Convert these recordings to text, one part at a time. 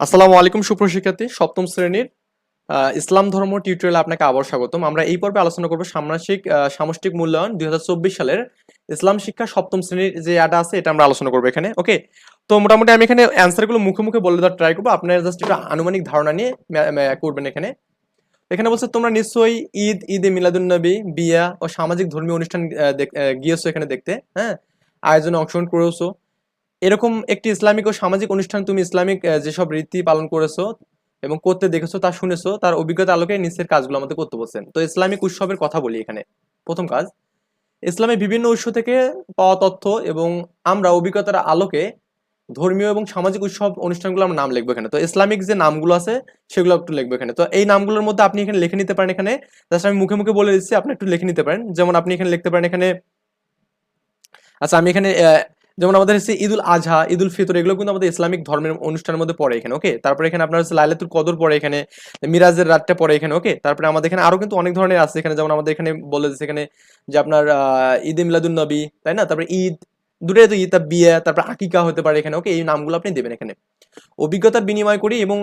আসসালামু আলাইকুম সুপ্রশিক্ষার্থী সপ্তম শ্রেণির ইসলাম ধর্ম টিউটোরিয়ালে আপনাকে আবার স্বাগতম। আমরা এই পর্বে আলোচনা করব সামনাসিক আহ, সামষ্টিক মূল্যায়ন দুই সালের ইসলাম শিক্ষা সপ্তম শ্রেণির যে আটা আছে এটা আমরা আলোচনা করব এখানে। ওকে তো মোটামুটি আমি এখানে অ্যান্সারগুলো মুখে মুখে বলে দেওয়ার ট্রাই করব। আপনারা জাস্ট একটা আনুমানিক ধারণা নিয়ে করবেন এখানে। এখানে বলছে তোমরা নিশ্চয়ই ঈদ ঈদে মিলাদুন্নবী বিয়া ও সামাজিক ধর্মীয় অনুষ্ঠান গিয়েছো এখানে দেখতে হ্যাঁ? আয়োজনে অংশগ্রহণ করেছ। এরকম একটি ইসলামিক ও সামাজিক অনুষ্ঠান তুমি ইসলামিক যেসব রীতি পালন করেছ এবং করতে দেখেছ তা শুনেছো, তার অভিজ্ঞতা আলোকে নিচের কাজগুলো আমাদের করতে বলছেন। তো ইসলামিক উৎসবের কথা বলি এখানে। প্রথম কাজ ইসলামের বিভিন্ন উৎস থেকে পাওয়া তথ্য এবং আমরা অভিজ্ঞতার আলোকে ধর্মীয় এবং সামাজিক উৎসব অনুষ্ঠানগুলো আমরা নাম লিখব এখানে। তো ইসলামিক যে নামগুলো আছে, সেগুলো একটু লিখব এখানে। তো এই নামগুলোর মধ্যে আপনি এখানে লিখে নিতে পারেন এখানে। জাস্ট আমি মুখে মুখে বলে দিচ্ছি, আপনি একটু লিখে নিতে পারেন। যেমন আপনি এখানে লিখতে পারেন এখানে আচ্ছা আমি এখানে যেমন আমাদের হচ্ছে ঈদুল আজহা, ঈদুল ফিতর, এগুলো কিন্তু আমাদের ইসলামিক ধর্মের অনুষ্ঠানের মধ্যে পড়ে এখানে ওকে তারপরে এখানে আপনার হচ্ছে লাইলাতুল কদর পড়ে এখানে, মিরাজের রাতটা পড়ে এখানে ওকে তারপরে আমাদের এখানে আরও কিন্তু অনেক ধরনের আছে এখানে, যেমন আমাদের এখানে বলে এখানে যে আপনার ঈদ মিলাদুল নবী, তাই না? তারপরে ঈদ দুটোই তো ঈদ বিয়ে, তারপরে আকিকা হতে পারে এখানে ওকে এই নামগুলো আপনি দেবেন এখানে। অভিজ্ঞতার বিনিময় করি এবং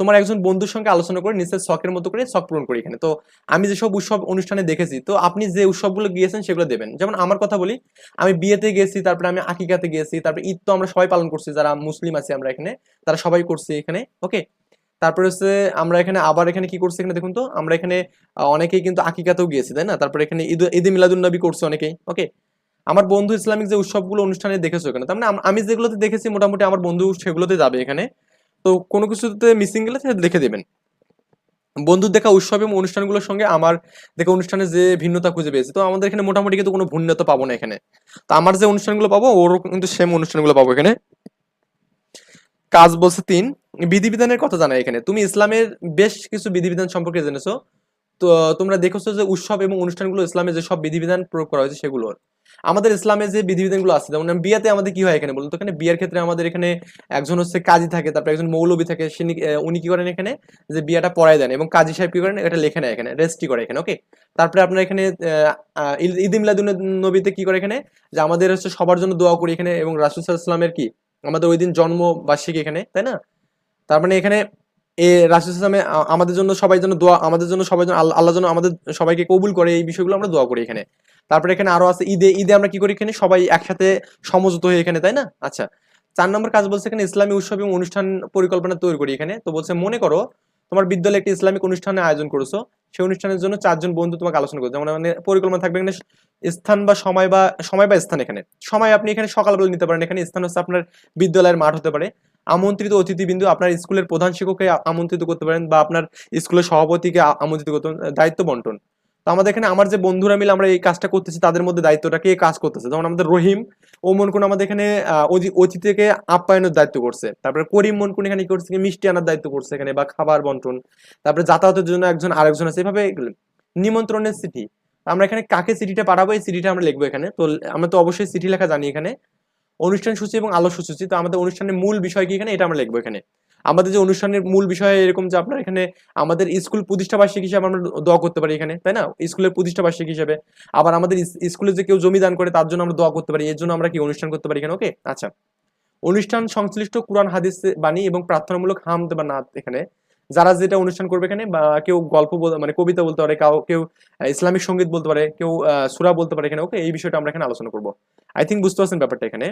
তোমার একজন বন্ধুর সঙ্গে আলোচনা করে নিচের শখের মতো করে শখ পূরণ করি এখানে। তো আমি যেসব উৎসব অনুষ্ঠানে দেখেছি, তো আপনি যে উৎসবগুলো গিয়েছেন সেগুলো দেবেন। যেমন আমার কথা বলি, আমি বিয়েতে গেছি, তারপরে আমি আকিকাতে গেছি, তারপরে ঈদ তো আমরা সবাই পালন করছি, যারা মুসলিম আছি আমরা এখানে, তারা সবাই করছি এখানে, ওকে? তারপরে হচ্ছে আমরা এখানে আবার এখানে কি করছি এখানে দেখুন তো, আমরা এখানে অনেকেই কিন্তু আকিকাতেও গিয়েছি, তাই না? তারপরে এখানে ঈদ ঈদে মিলাদুন নবী করছে অনেকেই, ওকে? আমার বন্ধু ইসলামিক যে উৎসবগুলো অনুষ্ঠানে দেখেছ এখানে, তার মানে আমি যেগুলোতে দেখেছি মোটামুটি আমার বন্ধু সেগুলোতে যাবে এখানে। তো কোনো কিছুতে মিসিং গেলে সেটা দেখে দেবেন। বন্ধুর দেখা উৎসব এবং অনুষ্ঠানগুলোর সঙ্গে আমার দেখা অনুষ্ঠানে যে ভিন্নতা খুঁজে পেয়েছে, তো আমাদের এখানে মোটামুটি কিন্তু কোনো ভিন্নতা পাবো না এখানে। তো আমার যে অনুষ্ঠানগুলো পাবো, ওরও কিন্তু সেম অনুষ্ঠানগুলো পাবো এখানে। কাজ বলছে তিন, বিধিবিধানের কথা জানা এখানে। তুমি ইসলামের বেশ কিছু বিধিবিধান সম্পর্কে জেনেছো। তো, তোমরা দেখেছ যে উৎসব এবং অনুষ্ঠানগুলো ইসলামে যে সব বিধিবিধান প্রয়োগ করা হয়েছে সেগুলোর। আমাদের ইসলামে যে বিধিবিধানগুলো আছে, যেমন বিয়াতে আমাদের কি হয় এখানে বলুন তো? এখানে বিয়ের ক্ষেত্রে আমাদের এখানে একজন হচ্ছে কাজী থাকে, তারপরে একজন মৌলবী থাকে উনি কি করেন এখানে? যে বিয়াটা পড়ায় দেন এবং কাজী সাহেব কি করেন? এটা লেখে নেয় এখানে, রেজিস্ট্রি করে এখানে ওকে তারপরে আপনার এখানে ঈদ- মিলাদুন নবীতে কি করে এখানে? যে আমাদের হচ্ছে সবার জন্য দোয়া করি এখানে এবং রাসুল ইসলামের কি? আমাদের ওই দিন জন্ম বার্ষিকী এখানে, তাই না? তার মানে এখানে এ আমাদের জন্য সবাই যেন দোয়া, আমাদের জন্য সবাই যেন আল্লাহ যেন আমাদের সবাইকে কবুল করে, এই বিষয়গুলো আমরা দোয়া করি এখানে। তারপরে এখানে আরও আছে, ঈদে ঈদে আমরা কি করি এখানে? সবাই একসাথে সমঝোত হয়ে এখানে, তাই না? আচ্ছা চার নম্বর কাজ বলছে এখানে ইসলামী উৎসব এবং অনুষ্ঠান পরিকল্পনা তৈরি করি এখানে। তো বলছে, মনে করো, তোমার বিদ্যালয়ে একটি ইসলামিক অনুষ্ঠানের আয়োজন করেছ, সেই অনুষ্ঠানের জন্য চারজন বন্ধু তোমাকে আলোচনা করছে। যেমন মানে পরিকল্পনা থাকবে এখানে স্থান বা সময় বা সময় বা স্থান এখানে। সময় আপনি এখানে সকালবেলা নিতে পারেন। এখানে স্থান হচ্ছে আপনার বিদ্যালয়ের মাঠ হতে পারে। আমন্ত্রিত অতিথিবৃন্দ, আপনার স্কুলের প্রধান শিক্ষককে আমন্ত্রিত করতে পারেন বা আপনার স্কুলের সভাপতিকে আমন্ত্রিত করতে দায়িত্ব বন্টন। তো আমাদের এখানে আমার যে বন্ধুরা মিলে আমরা এই কাজটা করতেছি, তাদের মধ্যে দায়িত্বটা কে কাজ করতেছে? যেমন আমাদের রহিম, ও মনকুন আমাদের এখানে অতিথিকে আপ্যায়নের দায়িত্ব করছে। তারপরে করিম মনকুন এখানে কি করছে মিষ্টি আনার দায়িত্ব করছে এখানে বা খাবার বন্টন। তারপরে যাতায়াতের জন্য একজন আরেকজন আছে, এভাবে নিমন্ত্রণের চিঠি। আমরা এখানে কাকে চিঠিটা পাঠাবো, এই চিঠিটা আমরা লিখব এখানে। তো আমরা তো অবশ্যই চিঠি লেখা জানি এখানে। অনুষ্ঠান সূচি এবং আলো সূচি তো আমাদের অনুষ্ঠানের মূল বিষয় কি এখানে? এটা আমরা লিখব এখানে। আমাদের যে অনুষ্ঠানের মূল বিষয় এরকম যে আপনার এখানে আমাদের স্কুল প্রতিষ্ঠা বার্ষিকী হিসাবে আমরা দোয়া করতে পারি এখানে, তাই না? স্কুলের প্রতিষ্ঠা বার্ষিকী হিসাবে। আবার আমাদের স্কুলে যে কেউ জমি দান করে তার জন্য আমরা দোয়া করতে পারি। এর জন্য আমরা কি অনুষ্ঠান করতে পারি এখানে? ওকে? আচ্ছা। অনুষ্ঠান সংশ্লিষ্ট কোরআন, হাদিস, বাণী এবং প্রার্থনামূলক হামদ বা নাত এখানে। যারা যেটা অনুষ্ঠান করবে এখানে বা কেউ গল্প মানে কবিতা বলতে পারে, কাউ, কেউ ইসলামিক সংগীত বলতে পারে, কেউ সুরা বলতে পারে এখানে, ওকে, এই বিষয়টা আমরা এখানে আলোচনা করব। আই থিঙ্ক বুঝতে পারছেন ব্যাপারটা এখানে।